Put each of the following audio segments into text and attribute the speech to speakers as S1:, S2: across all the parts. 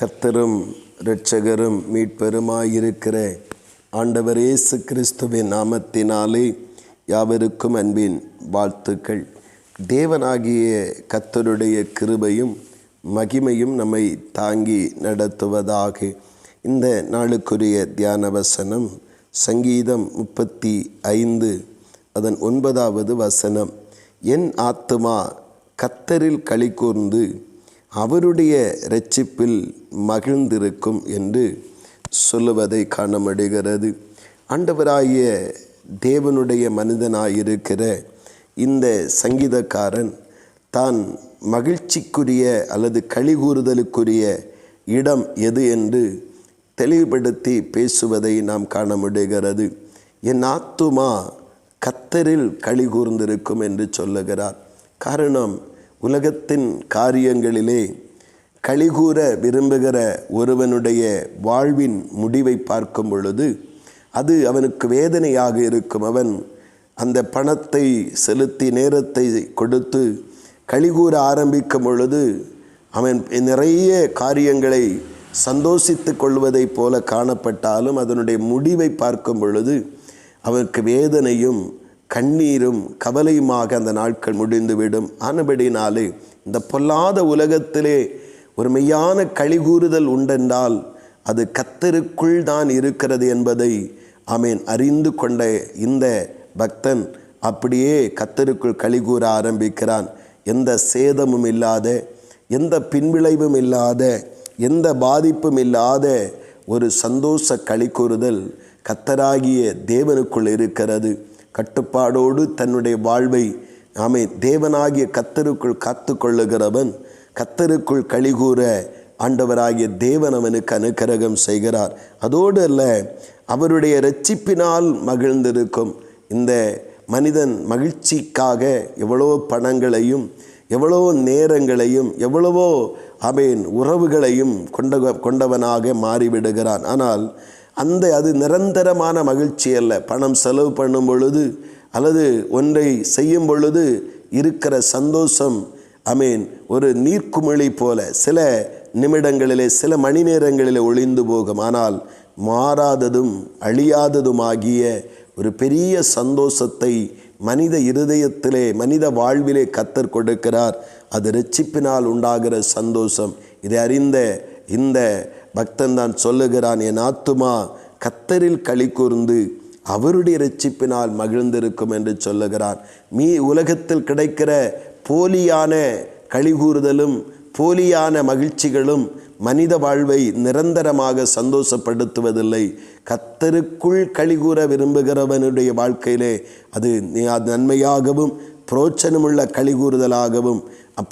S1: கத்தரும் இரட்சகரும் மீட்பெருமாயிருக்கிற ஆண்டவர் இயேசு கிறிஸ்துவின் நாமத்தினாலே யாவருக்கும் அன்பின் வாழ்த்துக்கள். தேவனாகிய கத்தருடைய கிருபையும் மகிமையும் நம்மை தாங்கி நடத்துவதாக இந்த நாளுக்குரிய தியான வசனம் சங்கீதம் முப்பத்தி ஐந்து அதன் ஒன்பதாவது வசனம் என் ஆத்துமா கத்தரில் களி கூர்ந்து அவருடைய ரட்சிப்பில் மகிழ்ந்திருக்கும் என்று சொல்லுவதை காண முடிகிறது ஆண்டவராகிய தேவனுடைய மனிதனாயிருக்கிற இந்த சங்கீதக்காரன் தான் மகிழ்ச்சிக்குரிய அல்லது கழிகூறுதலுக்குரிய இடம் எது என்று தெளிவுபடுத்தி பேசுவதை நாம் காண முடிகிறது என் ஆத்துமா கத்தரில் களி கூர்ந்திருக்கும் என்று சொல்லுகிறார். காரணம் உலகத்தின் காரியங்களிலே கழிகூற விரும்புகிற ஒருவனுடைய வாழ்வின் முடிவை பார்க்கும் பொழுது அது அவனுக்கு வேதனையாக இருக்கும். அவன் அந்த பணத்தை செலுத்தி நேரத்தை கொடுத்து கழிகூற ஆரம்பிக்கும் பொழுது அவன் நிறைய காரியங்களை சந்தோஷித்து கொள்வதைப் போல காணப்பட்டாலும் அதனுடைய முடிவை பார்க்கும் பொழுது அவனுக்கு வேதனையும் கண்ணீரும் கவலையுமாக அந்த நாட்கள் முடிந்துவிடும். ஆனபடினாலே இந்த பொல்லாத உலகத்திலே ஒரு மெய்யான கழிகூறுதல் உண்டென்றால் அது கத்தருக்குள் தான் இருக்கிறது என்பதை ஆமேன் அறிந்து கொண்ட இந்த பக்தன் அப்படியே கத்தருக்குள் கழிகூற ஆரம்பிக்கிறான். எந்த சேதமும் இல்லாத எந்த பின்விளைவும் இல்லாத எந்த பாதிப்பும் இல்லாத ஒரு சந்தோஷ களிக்கூறுதல் கத்தராகிய தேவனுக்குள் இருக்கிறது. கட்டுப்பாடோடு தன்னுடைய வாழ்வை ஆமை தேவனாகிய கத்தருக்குள் காத்து கொள்ளுகிறவன் கத்தருக்குள் கழிகூற ஆண்டவராகிய தேவன் அவனுக்கு அனுக்கிரகம் செய்கிறார். அதோடு அல்ல அவருடைய ரட்சிப்பினால் மகிழ்ந்திருக்கும் இந்த மனிதன் மகிழ்ச்சிக்காக எவ்வளோ பணங்களையும் எவ்வளோ நேரங்களையும் எவ்வளவோ அவன் உறவுகளையும் கொண்ட கொண்டவனாக மாறிவிடுகிறான். ஆனால் அந்த அது நிரந்தரமான மகிழ்ச்சி அல்ல. பணம் செலவு பண்ணும் பொழுது அல்லது ஒன்றை செய்யும் பொழுது இருக்கிற சந்தோஷம் அமீன் ஒரு நீர்க்குமிழி போல சில நிமிடங்களிலே சில மணி நேரங்களிலே ஒளிந்து போகும். ஆனால் மாறாததும் அழியாததுமாகிய ஒரு பெரிய சந்தோஷத்தை மனித இருதயத்திலே மனித வாழ்விலே கத்தர் கொடுக்கிறார். அது ரட்சிப்பினால் உண்டாகிற சந்தோஷம். இதை அறிந்த இந்த பக்தன் தான் சொல்லுகிறான் என் ஆத்துமா கத்தரில் களி கூர்ந்து அவருடைய ரட்சிப்பினால் மகிழ்ந்திருக்கும் என்று சொல்லுகிறான். மீ உலகத்தில் கிடைக்கிற போலியான கழிகூறுதலும் போலியான மகிழ்ச்சிகளும் மனித வாழ்வை நிரந்தரமாக சந்தோஷப்படுத்துவதில்லை. கத்தருக்குள் கழிகூற விரும்புகிறவனுடைய வாழ்க்கையிலே அது நன்மையாகவும் புரோச்சனமுள்ள கழிகூறுதலாகவும்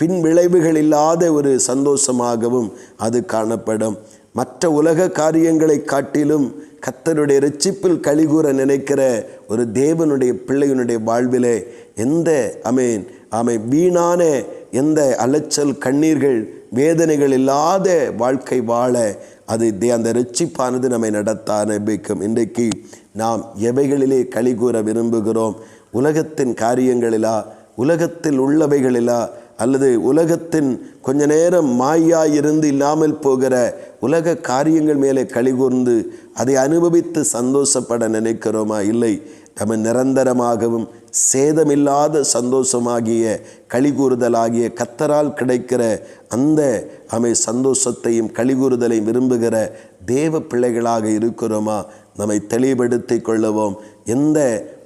S1: பின் விளைவுகள் இல்லாத ஒரு சந்தோஷமாகவும் அது காணப்படும். மற்ற உலக காரியங்களை காட்டிலும் கத்தருடைய ரட்சிப்பில் கழிகூற நினைக்கிற ஒரு தேவனுடைய பிள்ளையினுடைய வாழ்விலே எந்த அமேன் அமை வீணான எந்த அலைச்சல் கண்ணீர்கள் வேதனைகள் இல்லாத வாழ்க்கை வாழ அது தே அந்த ரட்சிப்பானது நம்மை நடத்த ஆரம்பிக்கும் இன்றைக்கு நாம் எவைகளிலே கழிகூற விரும்புகிறோம்? உலகத்தின் காரியங்களிலா? உலகத்தில் உள்ளவைகளிலா அல்லது உலகத்தின் கொஞ்ச நேரம் மாயாயிருந்து இல்லாமல் போகிற உலக காரியங்கள் மேலே கழிகூர்ந்து அதை அனுபவித்து சந்தோஷப்பட நினைக்கிறோமா? இல்லை. நம்ம நிரந்தரமாகவும் சேதமில்லாத சந்தோஷமாகிய கழிகூறுதலாகிய கத்தரால் கிடைக்கிற அந்த அமை சந்தோஷத்தையும் கழிகூறுதலையும் விரும்புகிற தேவ பிள்ளைகளாக இருக்கிறோமா? நம்மை தெளிவுபடுத்தி கொள்ளுவோம் எந்த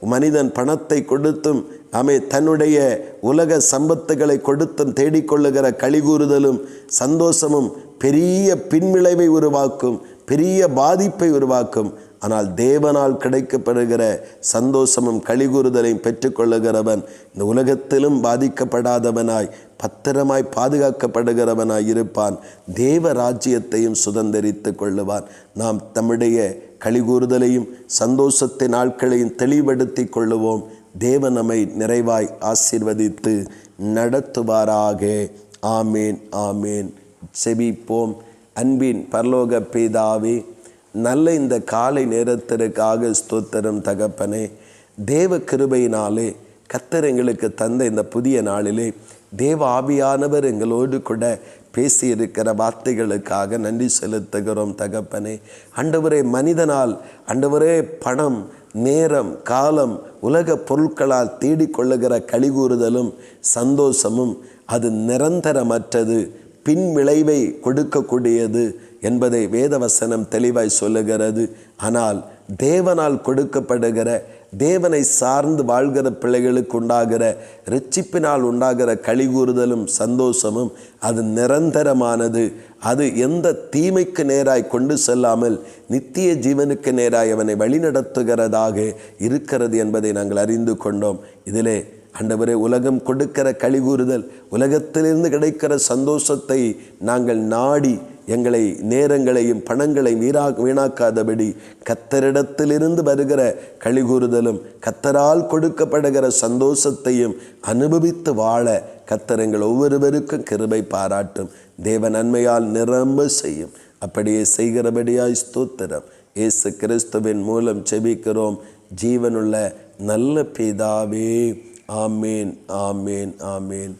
S1: மனிதன் பணத்தை கொடுத்தும் அமை தன்னுடைய உலக சம்பத்துகளை கொடுத்தும் தேடிக்கொள்ளுகிற கழிகூறுதலும் சந்தோஷமும் பெரிய பின்விளைவை உருவாக்கும் பெரிய பாதிப்பை உருவாக்கும் ஆனால் தேவனால் கிடைக்கப்படுகிற சந்தோஷமும் கழிகூறுதலையும் பெற்றுக்கொள்ளுகிறவன் இந்த உலகத்திலும் பாதிக்கப்படாதவனாய் பத்திரமாய் பாதுகாக்கப்படுகிறவனாய் இருப்பான். தேவ ராஜ்யத்தையும் சுதந்திரித்து கொள்ளுவான். நாம் தம்முடைய கழிகூறுதலையும் சந்தோஷத்தின் நாட்களையும் தெளிவுபடுத்தி கொள்ளுவோம். தேவ நம்மை நிறைவாய் ஆசீர்வதித்து நடத்துவாராக. ஆமேன் ஆமேன். செபிப்போம். அன்பின் பரலோக பேதாவே நல்ல இந்த காலை நேரத்திற்காக ஸ்தோத்திரம் தகப்பனே தேவ கிருபையினாலே கத்தர் எங்களுக்கு தந்த இந்த புதிய நாளிலே தேவ ஆவியானவர் எங்களோடு கூட பேசியிருக்கிற வார்த்தைகளுக்காக நன்றி செலுத்துகிறோம் தகப்பனே. அண்டவரே மனிதனால் அண்டவரே பணம் நேரம் காலம் உலக பொருட்களால் தேடிக்கொள்ளுகிற கழிகூறுதலும் சந்தோஷமும் அது நிரந்தரமற்றது. பின் விளைவை கொடுக்கக்கூடியது என்பதை வேதவசனம் தெளிவாய் சொல்லுகிறது. ஆனால் தேவனால் கொடுக்கப்படுகிற தேவனை சார்ந்து வாழ்கிற பிள்ளைகளுக்கு உண்டாகிற ரட்சிப்பினால் உண்டாகிற கழிகூறுதலும் சந்தோஷமும் அது நிரந்தரமானது. அது எந்த தீமைக்கு நேராய் கொண்டு செல்லாமல் நித்திய ஜீவனுக்கு நேராய் அவனை வழிநடத்துகிறதாக இருக்கிறது என்பதை நாங்கள் அறிந்து கொண்டோம். இதிலே ஆண்டவரே உலகம் கொடுக்கிற கழிகூறுதல் உலகத்திலிருந்து கிடைக்கிற சந்தோஷத்தை நாங்கள் நாடி எங்களை நேரங்களையும் பணங்களையும் வீணா வீணாக்காதபடி கத்தரிடத்திலிருந்து வருகிற கழிகூறுதலும் கத்தரால் கொடுக்கப்படுகிற சந்தோஷத்தையும் அனுபவித்து வாழ கத்தர் எங்கள் ஒவ்வொருவருக்கும் கிருபை பாராட்டும். தேவ நன்மையால் நிரம்ப செய்யும். அப்படியே செய்கிறபடியாய் ஸ்தோத்திரம். இயேசு கிறிஸ்துவின் மூலம் செபிக்கிறோம் ஜீவனுள்ள நல்ல பிதாவே. ஆமேன் ஆமேன் ஆமேன்.